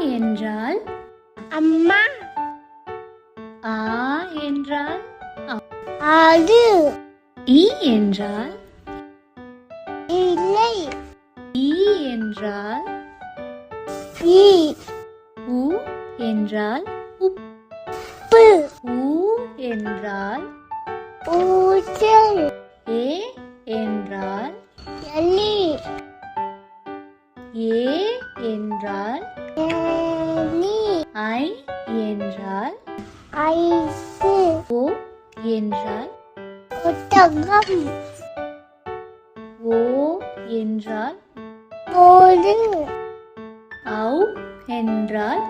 என்றால்? அம்மா. ஆ என்றால்? ஆடு இ என்றால்? இல்லை. ஈ என்றால்? ஈ. உ என்றால்? உப்பு. ஊ என்றால்? ஊசல் ஏ என்றால்? எலி ஏ என்றால்? ஐ என்றால்? ஐசு. ஓ என்றால்? ஒட்டகம் ஓ என்றால்? போடு ஔ என்றால்.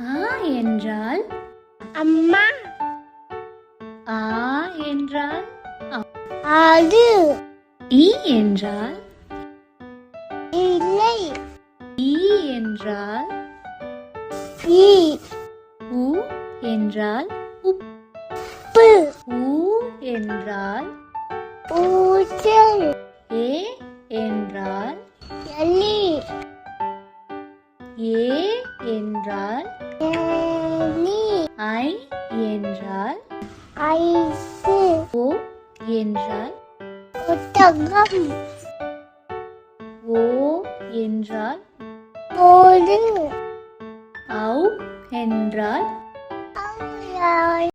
ஆ என்றால்? அம்மா. ஆ என்றால்? ஆடு இ என்றால்? இல்லை. ஈ என்றால்? ஈ. உ என்றால் உப்பு. ஊ என்றால்? ஊசல் ஏ என்றால்? எலி ஏ என்றால்? எலி ஐ என்றால்? ஐசு. ஓ என்றால்? ஒட்டகம். ஓ என்றால்? போடு ஔ என்றால் அவ்வாய்.